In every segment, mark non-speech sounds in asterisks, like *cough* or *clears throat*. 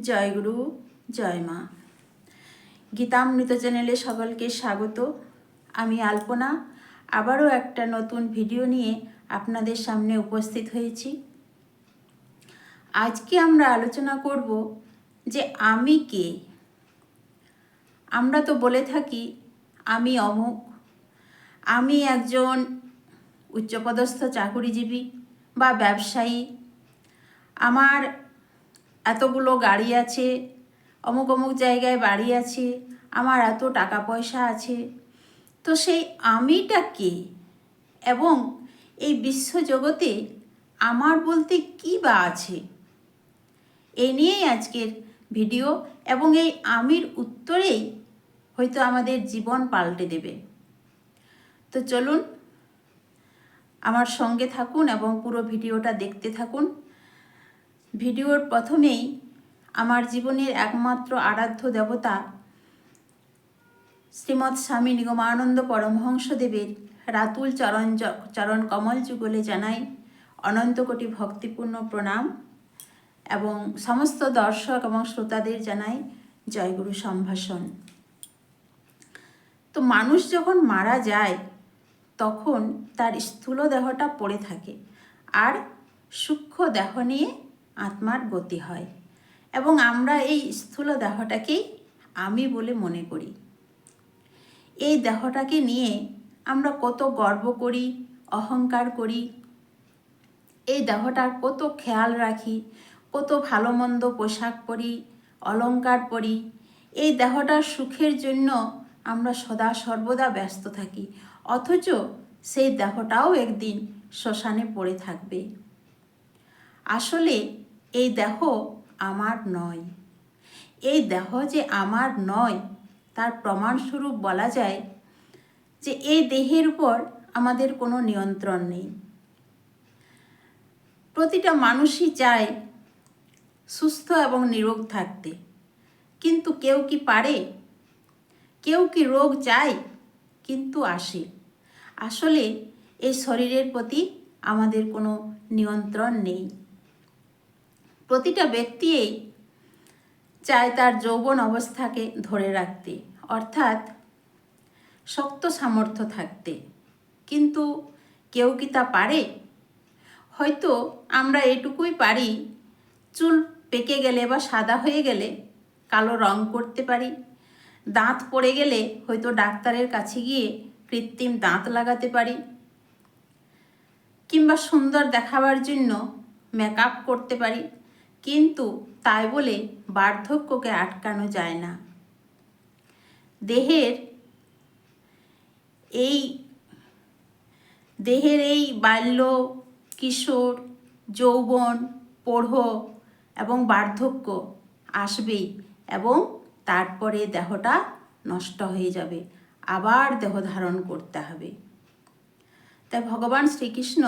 জয়গুরু জয় মা। গীতামৃত চ্যানেলে সকলকে স্বাগত। আমি আলপনা, আবারও একটা নতুন ভিডিও নিয়ে আপনাদের সামনে উপস্থিত হয়েছি। আজকে আমরা আলোচনা করব যে আমি কে? আমরা তো বলে থাকি, আমি অমুক। আমি একজন উচ্চপদস্থ চাকুরিজীবী বা ব্যবসায়ী। আমার এতগুলো গাড়ি আছে, অমুক অমুক জায়গায় বাড়ি আছে, আমার এত টাকা পয়সা আছে। তো সেই আমিটা কে? এবং এই বিশ্বজগতে আমার বলতে কী বা আছে? এই নিয়েই আজকের ভিডিও এবং এই আমির উত্তরেই হয়তো আমাদের জীবন পাল্টে দেবে। তো চলুন, আমার সঙ্গে থাকুন এবং পুরো ভিডিওটা দেখতে থাকুন। ভিডিওর প্রথমেই আমার জীবনের একমাত্র আরাধ্য দেবতা শ্রীমৎ স্বামী নিগমানন্দ পরমহংসদেবের রাতুল চরণ চরণ কমল যুগলে জানাই অনন্ত কোটি ভক্তিপূর্ণ প্রণাম এবং সমস্ত দর্শক এবং শ্রোতাদের জানাই জয়গুরু সম্ভাষণ। তো মানুষ যখন মারা যায়, তখন তার স্থূল দেহটা পড়ে থাকে। আর সূক্ষ্ম দেহ নিয়ে আত্মার গতি হয় এবং আমরা এই স্থূল দেহটাকেই আমি বলে মনে করি। এই দেহটাকে নিয়ে আমরা কত গর্ব করি, অহংকার করি, এই দেহটার কত খেয়াল রাখি, কত ভালো মন্দ পোশাক পরি, অলংকার পরি, এই দেহটার সুখের জন্য আমরা সদা সর্বদা ব্যস্ত থাকি, অথচ সেই দেহটাও একদিন শ্মশানে পড়ে থাকবে। আসলে এই দেহ আমার নয়। এই দেহ যে আমার নয়, তার প্রমাণস্বরূপ বলা যায় যে এই দেহের উপর আমাদের কোনো নিয়ন্ত্রণ নেই। প্রতিটা মানুষই চায় সুস্থ এবং নিরোগ থাকতে। কিন্তু কেউ কি পারে? কেউ কি রোগ চায়? কিন্তু আসে। আসলে এই শরীরের প্রতি আমাদের কোনো নিয়ন্ত্রণ নেই। প্রতিটা ব্যক্তিই চায় তার যৌবন অবস্থাকে ধরে রাখতে, অর্থাৎ শক্ত সামর্থ্য থাকতে। কিন্তু কেউ কি তা পারে? হয়তো আমরা এটুকুই পারি, চুল পেকে গেলে বা সাদা হয়ে গেলে, কালো রং করতে পারি, দাঁত পড়ে গেলে হয়তো ডাক্তারের কাছে গিয়ে কৃত্রিম দাঁত লাগাতে পারি, কিংবা সুন্দর দেখাবার জন্য মেকআপ করতে পারি। কিন্তু তাই বলে বার্ধক্যকে আটকানো যায় না। দেহের এই দেহের এই বাল্য, কিশোর, যৌবন পৌঢ় এবং বার্ধক্য আসবেই এবং তারপরে দেহটা নষ্ট হয়ে যাবে। আবার দেহ ধারণ করতে হবে। তাই ভগবান শ্রীকৃষ্ণ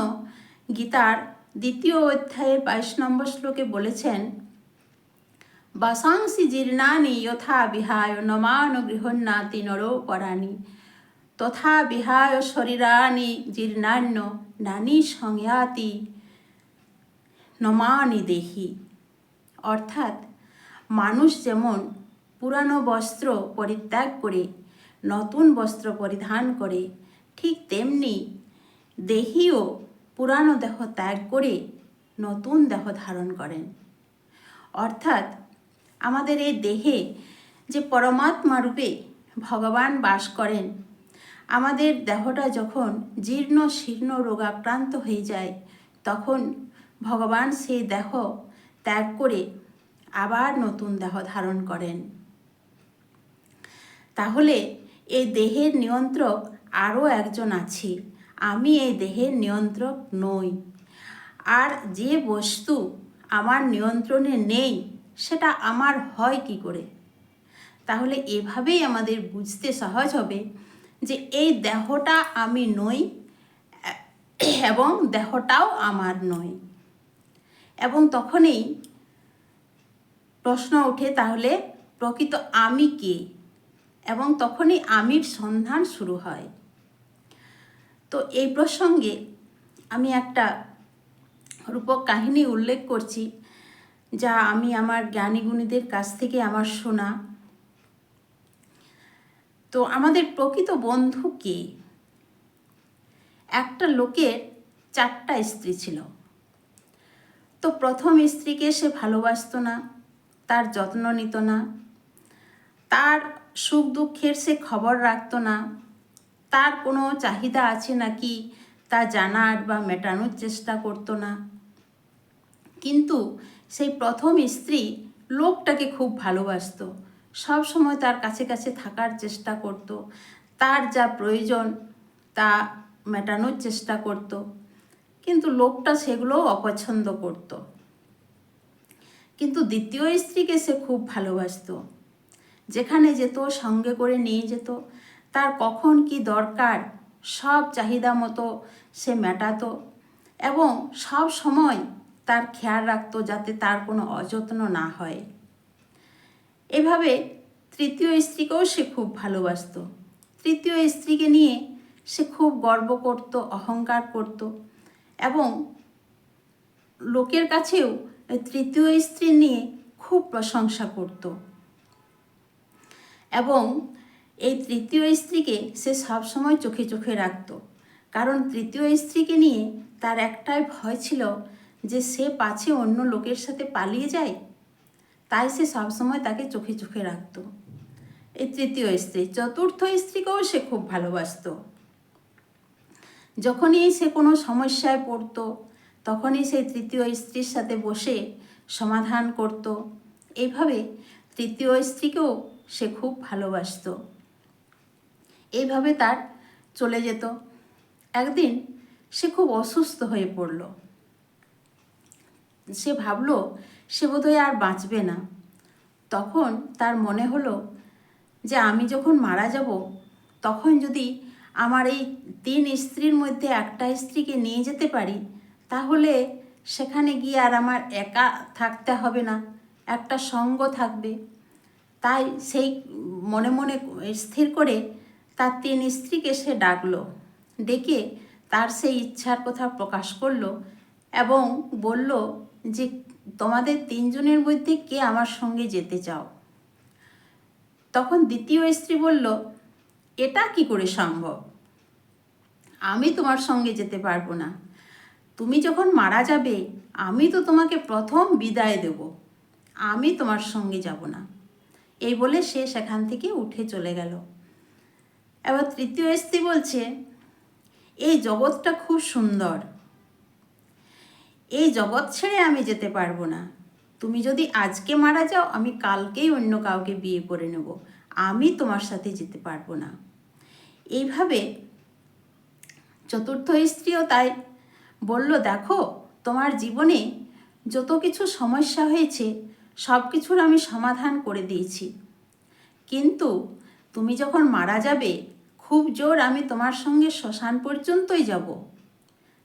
গীতার দ্বিতীয় অধ্যায়ের বাইশ নম্বর শ্লোকে বলেছেন, বাসাংসি জীর্ণানি যথা বিহায় নমান গৃহন্নাতি নরো পরাণি। তথা বিহায় শরীরানি জীর্ণান্য নানি সংয়াতি নমানি দেহি। অর্থাৎ মানুষ যেমন পুরানো বস্ত্র পরিত্যাগ করে, নতুন বস্ত্র পরিধান করে, ঠিক তেমনি দেহিও পুরানো দেহ ত্যাগ করে নতুন দেহ ধারণ করেন। অর্থাৎ আমাদের এই দেহে যে পরমাত্মা রূপে ভগবান বাস করেন, আমাদের দেহটা যখন জীর্ণ শীর্ণ রোগাক্রান্ত হয়ে যায়, তখন ভগবান সেই দেহ ত্যাগ করে আবার নতুন দেহ ধারণ করেন। তাহলে এই দেহের নিয়ন্ত্রক আরও একজন আছে। আমি এই দেহের নিয়ন্ত্রক নই। আর যে বস্তু আমার নিয়ন্ত্রণে নেই, সেটা আমার হয় কি করে? তাহলে এভাবেই আমাদের বুঝতে সহজ হবে যে এই দেহটা আমি নই, এবং দেহটাও আমার নয় এবং তখনই প্রশ্ন ওঠে, তাহলে প্রকৃত আমি কে? এবং তখনই আমির সন্ধান শুরু হয়। তো এই প্রসঙ্গে আমি একটা রূপক কাহিনী উল্লেখ করছি, যা আমি আমার জ্ঞানী গুণীদের কাছ থেকে আমার শোনা। তো আমাদের প্রকৃত বন্ধু কে? একটা লোকের চারটা স্ত্রী ছিল। তো প্রথম স্ত্রীকে সে ভালোবাসতো না, তার যত্ন নিত না, তার সুখ দুঃখের সে খবর রাখতো না তার কোনো চাহিদা আছে নাকি তা জানার বা মেটানোর চেষ্টা করতো না। কিন্তু সেই প্রথম স্ত্রী লোকটাকে খুব ভালোবাসতো। সব সময় তার কাছে কাছে থাকার চেষ্টা করত। তার যা প্রয়োজন তা মেটানোর চেষ্টা করত। কিন্তু লোকটা সেগুলোও অপছন্দ করত। কিন্তু দ্বিতীয় স্ত্রীকে সে খুব ভালোবাসতো। যেখানে যেত, সঙ্গে করে নিয়ে যেত। তার কখন কি দরকার? সব চাহিদা মতো সে মেটাতো এবং সব সময় তার খেয়াল রাখতো যাতে তার কোনো অযত্ন না হয়। এভাবে তৃতীয় স্ত্রীকেও সে খুব ভালোবাসতো। তৃতীয় স্ত্রীকে নিয়ে সে খুব গর্ব করত, অহংকার করত এবং লোকের কাছেও তৃতীয় স্ত্রী নিয়ে খুব প্রশংসা করত। এবং এই তৃতীয় স্ত্রীকে সে সবসময় চোখে চোখে রাখত। কারণ তৃতীয় স্ত্রীকে নিয়ে তার একটাই ভয় ছিল যে সে পাছে অন্য লোকের সাথে পালিয়ে যায়। তাই সে সবসময় তাকে চোখে চোখে রাখত। এই তৃতীয় স্ত্রী, চতুর্থ স্ত্রীকেও সে খুব ভালোবাসত। যখনই সে কোনো সমস্যায় পড়তো, তখনই সেই তৃতীয় স্ত্রীর সাথে বসে সমাধান করত। এইভাবে তৃতীয় স্ত্রীকেও সে খুব ভালোবাসত। এইভাবে তার চলে যেত। একদিন সে খুব অসুস্থ হয়ে পড়ল। সে ভাবলো, সে বোধহয় আর বাঁচবে না। তখন তার মনে হলো যে, আমি যখন মারা যাব, তখন যদি আমার এই তিন স্ত্রীর মধ্যে একটা স্ত্রীকে নিয়ে যেতে পারি, তাহলে সেখানে গিয়ে আর আমার একা থাকতে হবে না, একটা সঙ্গ থাকবে। তাই সেই মনে মনে স্থির করে তার তিন স্ত্রীকে সে ডাকলো। ডেকে তার সেই ইচ্ছার কথা প্রকাশ করল এবং বলল যে, তোমাদের তিনজনের মধ্যে কে আমার সঙ্গে যেতে চাও? তখন দ্বিতীয় স্ত্রী বলল, এটা কি করে সম্ভব? আমি তোমার সঙ্গে যেতে পারব না। তুমি যখন মারা যাবে, আমি তো তোমাকে প্রথম বিদায় দেব। আমি তোমার সঙ্গে যাব না। এই বলে সে সেখান থেকে উঠে চলে গেল। এবার তৃতীয় স্ত্রী বলছে, এই জগৎটা খুব সুন্দর। এই জগৎ ছেড়ে আমি যেতে পারব না। তুমি যদি আজকে মারা যাও, আমি কালকেই অন্য কাউকে বিয়ে করে নেব। আমি তোমার সাথে যেতে পারব না। এইভাবে চতুর্থ স্ত্রীও তাই বলল, দেখো, তোমার জীবনে যত কিছু সমস্যা হয়েছে সব কিছুর আমি সমাধান করে দিয়েছি। কিন্তু তুমি যখন মারা যাবে, খুব জোর আমি তোমার সঙ্গে শ্মশান পর্যন্তই যাব।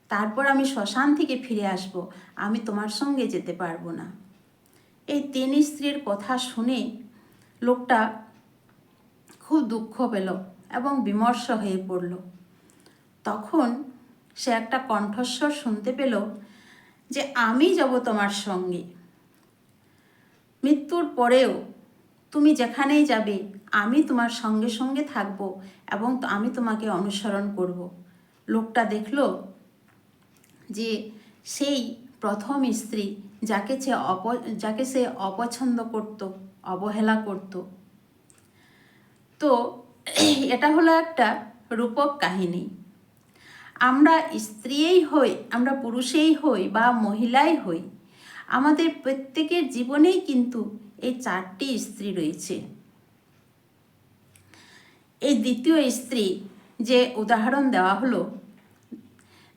তারপর আমি শ্মশান থেকে ফিরে আসব, আমি তোমার সঙ্গে যেতে পারব না। এই তিন স্ত্রীর কথা শুনে লোকটা খুব দুঃখ পেল এবং বিমর্ষ হয়ে পড়ল। তখন সে একটা কণ্ঠস্বর শুনতে পেল যে, আমি যাব তোমার সঙ্গে। মৃত্যুর পরেও তুমি যেখানেই যাবে আমি তোমার সঙ্গে সঙ্গে থাকব এবং আমি তোমাকে অনুসরণ করব। লোকটা দেখল যে সেই প্রথম স্ত্রী যাকে সে অপ, যাকে সে অপছন্দ করত, অবহেলা করত। তো *clears throat* এটা হলো একটা রূপক কাহিনী। আমরা স্ত্রীই হই, আমরা পুরুষেই হই বা মহিলাই হই, আমাদের প্রত্যেকের জীবনেই কিন্তু এই চারটি স্ত্রী রয়েছে। এই দ্বিতীয় স্ত্রী যে উদাহরণ দেওয়া হলো,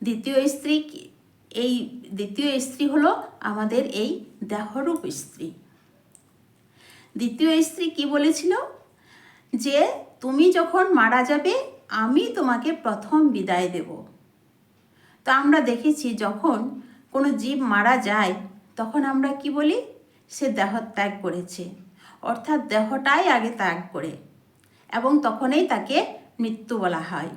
দ্বিতীয় স্ত্রী এই দ্বিতীয় স্ত্রী হলো আমাদের এই দেহরূপ স্ত্রী। দ্বিতীয় স্ত্রী কি বলেছিল? যে তুমি যখন মারা যাবে, আমি তোমাকে প্রথম বিদায় দেব। তো আমরা দেখেছি যখন কোনো জীব মারা যায়, তখন আমরা কি বলি? সে দেহ ত্যাগ করেছে। অর্থাৎ দেহটাই আগে ত্যাগ করে। এবং তখনই তাকে মৃত্যু বলা হয়।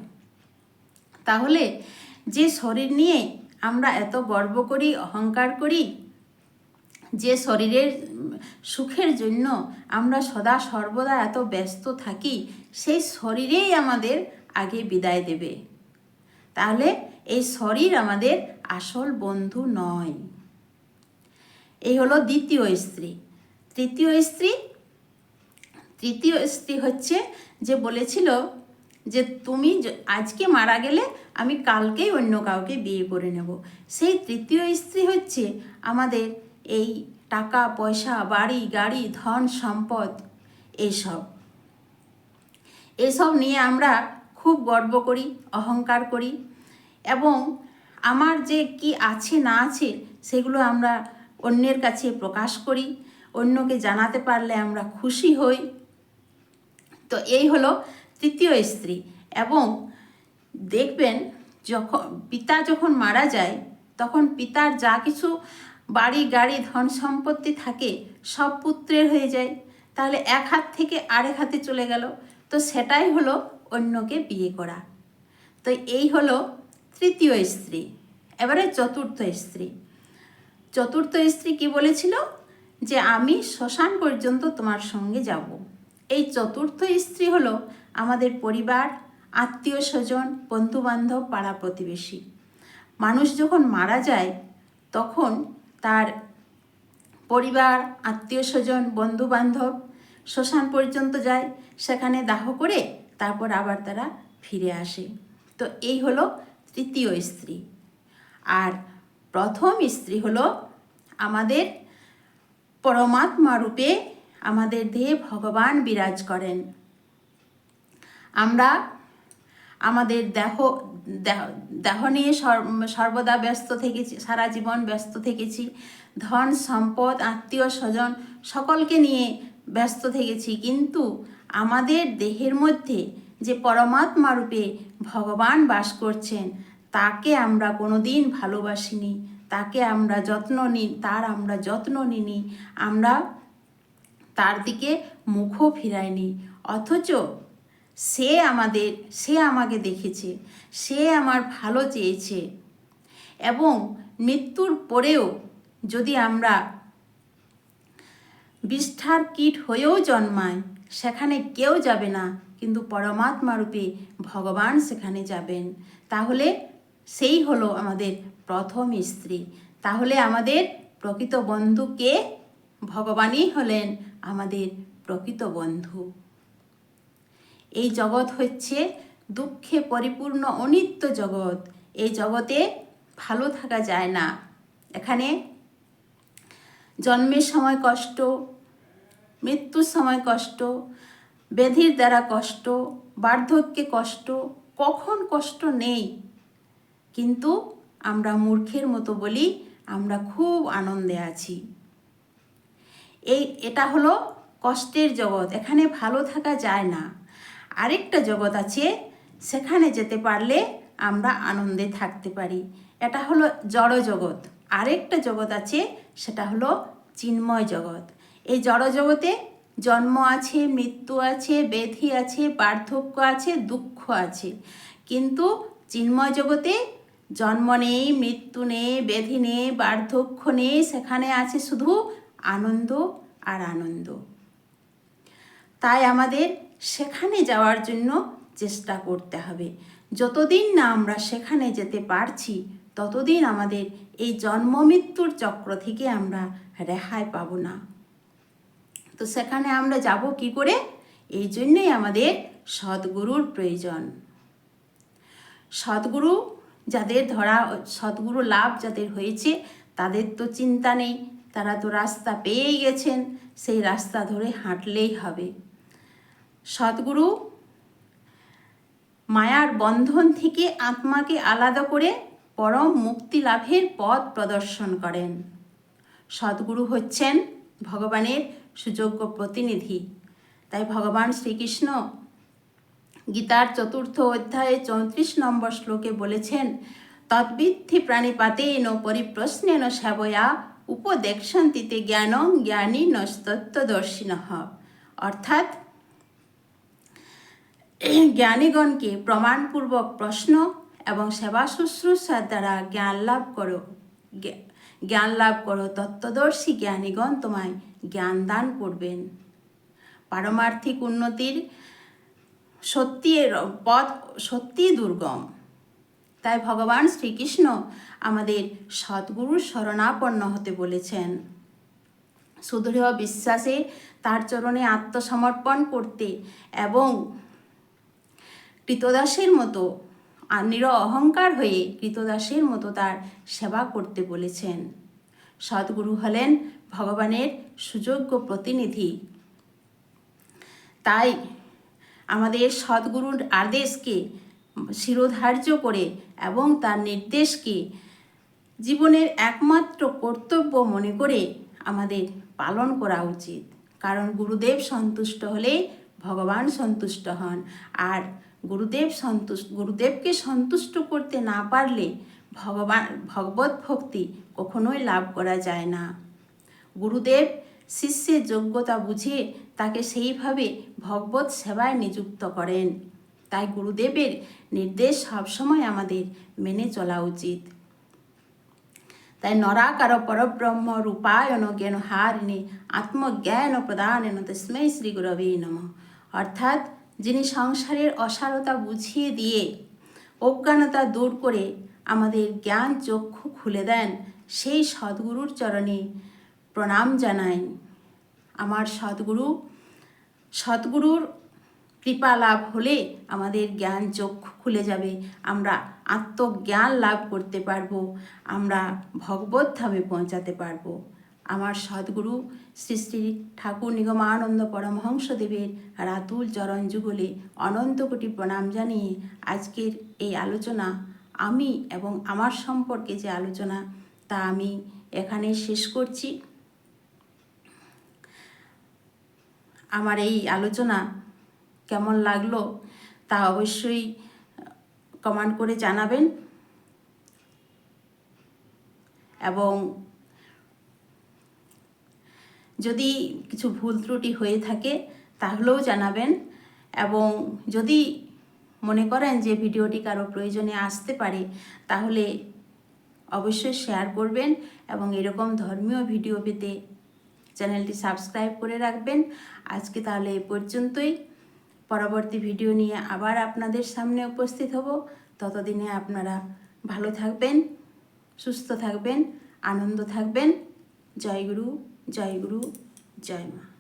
তাহলে যে শরীর নিয়ে আমরা এত গর্ব করি, অহংকার করি, যে শরীরের সুখের জন্য আমরা সদা সর্বদা এত ব্যস্ত থাকি, সেই শরীরেই আমাদের আগে বিদায় দেবে। তাহলে এই শরীর আমাদের আসল বন্ধু নয়। এই হলো দ্বিতীয় স্ত্রী। তৃতীয় স্ত্রী তৃতীয় স্ত্রী হচ্ছে যে বলেছিল যে তুমি আজকে মারা গেলে আমি কালকেই অন্য কাউকে বিয়ে করে নেব। সেই তৃতীয় স্ত্রী হচ্ছে আমাদের এই টাকা, পয়সা, বাড়ি, গাড়ি, ধন, সম্পদ এসব। এসব নিয়ে আমরা খুব গর্ব করি, অহংকার করি এবং আমার যে কি আছে না আছে সেগুলো আমরা অন্যের কাছে প্রকাশ করি। অন্যকে জানাতে পারলে আমরা খুশি হই। তো এই হলো তৃতীয় স্ত্রী এবং দেখবেন যখন, পিতা যখন মারা যায়, তখন পিতার যা কিছু বাড়ি, গাড়ি, ধন সম্পত্তি থাকে, সব পুত্রের হয়ে যায়। তাহলে এক হাত থেকে আরেক হাতে চলে গেল। তো সেটাই হলো অন্যকে বিয়ে করা। তো এই হলো তৃতীয় স্ত্রী। এবারে চতুর্থ স্ত্রী। চতুর্থ স্ত্রী কি বলেছিল? যে আমি শ্মশান পর্যন্ত তোমার সঙ্গে যাব। এই চতুর্থ স্ত্রী হলো আমাদের পরিবার, আত্মীয় স্বজন, বন্ধুবান্ধব, পাড়া প্রতিবেশী। মানুষ যখন মারা যায়, তখন তার পরিবার, আত্মীয় স্বজন, বন্ধুবান্ধব শ্মশান পর্যন্ত যায়, সেখানে দাহ করে তারপর আবার তারা ফিরে আসে। তো এই হলো তৃতীয় স্ত্রী। আর প্রথম স্ত্রী হলো আমাদের পরমাত্মা রূপে আমাদের দেহে ভগবান বিরাজ করেন। আমরা আমাদের দেহ, দেহ- নিয়ে সর- সর্বদা ব্যস্ত থেকেছি, সারা জীবন ব্যস্ত থেকেছি। ধন, সম্পদ, আত্মীয়, স্বজন সকলকে নিয়ে ব্যস্ত থেকেছি। কিন্তু আমাদের দেহের মধ্যে যে পরমাত্মা রূপে ভগবান বাস করছেন, তাকে আমরা কোনোদিন ভালোবাসিনি। তাকে আমরা যত্ন নিই তার আমরা যত্ন নিনি আমরা তার দিকে মুখও ফিরায়নি। অথচ সে আমাদের, সে আমাকে দেখেছে, সে আমার ভালো চেয়েছে। এবং মৃত্যুর পরেও যদি আমরা বিষ্ঠার কীট হয়েও জন্মায়, সেখানে কেউ যাবে না, কিন্তু পরমাত্মা রূপে ভগবান সেখানে যাবেন। তাহলে সেই হলো আমাদের প্রথম স্ত্রী। তাহলে আমাদের প্রকৃত বন্ধু কে? ভগবানই হলেন আমাদের প্রকৃত বন্ধু। এই জগৎ হচ্ছে দুঃখে পরিপূর্ণ অনিত্য জগৎ। এই জগতে ভালো থাকা যায় না। এখানে জন্মের সময় কষ্ট, মৃত্যুর সময় কষ্ট, ব্যাধির দ্বারা কষ্ট, বার্ধক্যে কষ্ট, কখন কষ্ট নেই। কিন্তু আমরা মূর্খের মতো বলি আমরা খুব আনন্দে আছি। এই, এটা হলো কষ্টের জগৎ, এখানে ভালো থাকা যায় না। আরেকটা জগৎ আছে, সেখানে যেতে পারলে আমরা আনন্দে থাকতে পারি। এটা হলো জড় জগৎ আরেকটা জগৎ আছে, সেটা হলো চিন্ময় জগৎ। এই জড় জগতে জন্ম আছে, মৃত্যু আছে ব্যাধি আছে বার্ধক্য আছে, দুঃখ আছে। কিন্তু চিন্ময় জগতে জন্ম নেই, মৃত্যু নেই ব্যাধি নেই বার্ধক্য নেই, সেখানে আছে শুধু আনন্দ আর আনন্দ। তাই আমাদের সেখানে যাওয়ার জন্য চেষ্টা করতে হবে। যতদিন না আমরা সেখানে যেতে পারছি, ততদিন আমাদের এই জন্ম মৃত্যুর চক্র থেকে আমরা রেহাই পাব না। তো সেখানে আমরা যাব কি করে? এই জন্যই আমাদের সদ্গুরুর প্রয়োজন। সদ্গুরু যাদের ধরা, সদ্গুরু লাভ যাদের হয়েছে, তাদের তো চিন্তা নেই। তারা তো রাস্তা পেয়েই গেছেন, সেই রাস্তা ধরে হাঁটলেই হবে। সদ্গুরু, মায়ার বন্ধন থেকে আত্মাকে আলাদা করে পরম মুক্তি লাভের পথ প্রদর্শন করেন। সদ্গুরু হচ্ছেন ভগবানের সুযোগ্য প্রতিনিধি। তাই ভগবান শ্রীকৃষ্ণ গীতার চতুর্থ অধ্যায়ে চৌত্রিশ নম্বর শ্লোকে বলেছেন তদ্বিদ্ধি প্রাণীপাতেন পরিপ্রশ্নেন সেবয়া উপদেক্ষন্তিতে জ্ঞানং জ্ঞানী নস্তত্বদর্শিন অর্থাৎ, জ্ঞানীগণকে প্রমাণপূর্বক প্রশ্ন এবং সেবা শুশ্রূষার দ্বারা জ্ঞান লাভ করো। জ্ঞান লাভ করো। তত্ত্বদর্শী জ্ঞানীগণ তোমায় জ্ঞান দান করবেন। পারমার্থিক উন্নতির সত্যি পথ সত্যিই দুর্গম। তাই ভগবান শ্রীকৃষ্ণ আমাদের সদ্গুরুর শরণাপন্ন হতে বলেছেন। সুদৃঢ় বিশ্বাসে তার চরণে আত্মসমর্পণ করতে এবং কৃতদাসের মতো নির অহংকার হয়ে কৃতদাসের মতো তার সেবা করতে বলেছেন। সদ্গুরু হলেন ভগবানের সুযোগ্য প্রতিনিধি। তাই আমাদের সদ্গুরুর আদেশকে শিরোধার্য করে এবং তার নির্দেশকে জীবনের একমাত্র কর্তব্য মনে করে আমাদের পালন করা উচিত। কারণ গুরুদেব সন্তুষ্ট হলে ভগবান সন্তুষ্ট হন। আর গুরুদেব সন্তুষ্ট গুরুদেবকে সন্তুষ্ট করতে না পারলে ভগবান, ভগবত ভক্তি কখনোই লাভ করা যায় না। গুরুদেব শিষ্যের যোগ্যতা বুঝে তাকে সেইভাবে ভগবত সেবায় নিযুক্ত করেন। তাই গুরুদেবের নির্দেশ সবসময় আমাদের মেনে চলা উচিত। তাই নরাকার পরব্রহ্ম রূপায়ন জ্ঞান হারিণী আত্মজ্ঞান প্রদানেন তস্মৈ শ্রী গুরবে নম। অর্থাৎ যিনি সংসারের অসারতা বুঝিয়ে দিয়ে অজ্ঞানতা দূর করে আমাদের জ্ঞান চক্ষু খুলে দেন, সেই সদ্গুরুর চরণে প্রণাম জানাই। আমার সদ্গুরু, সদ্গুরুর কৃপা লাভ হলে আমাদের জ্ঞান চক্ষু খুলে যাবে। আমরা আত্মজ্ঞান লাভ করতে পারব। আমরা ভগবত ধামে পৌঁছাতে পারব। আমার সদ্গুরু শ্রী শ্রী ঠাকুর নিগমানন্দ পরমহংসদেবের রাতুল চরণ যুগলে অনন্ত কোটি প্রণাম জানিয়ে আজকের এই আলোচনা, আমি এবং আমার সম্পর্কে যে আলোচনা, তা আমি এখানে শেষ করছি। আমার এই আলোচনা কেমন লাগল তা অবশ্যই কমেন্ট করে জানাবেন। এবং যদি কিছু ভুল ত্রুটি হয়ে থাকে তাহলেও জানাবেন। এবং যদি মনে করেন যে ভিডিওটি কারও প্রয়োজনে আসতে পারে, তাহলে অবশ্যই শেয়ার করবেন এবং এরকম ধর্মীয় ভিডিও পেতে চ্যানেলটি সাবস্ক্রাইব করে রাখবেন। আজকে তাহলে এ পর্যন্তই। পরবর্তী ভিডিও নিয়ে আবার আপনাদের সামনে উপস্থিত হব। ততদিনে আপনারা ভালো থাকবেন, সুস্থ থাকবেন, আনন্দ থাকবেন। জয় গুরু জয় গুরু, জয় মা।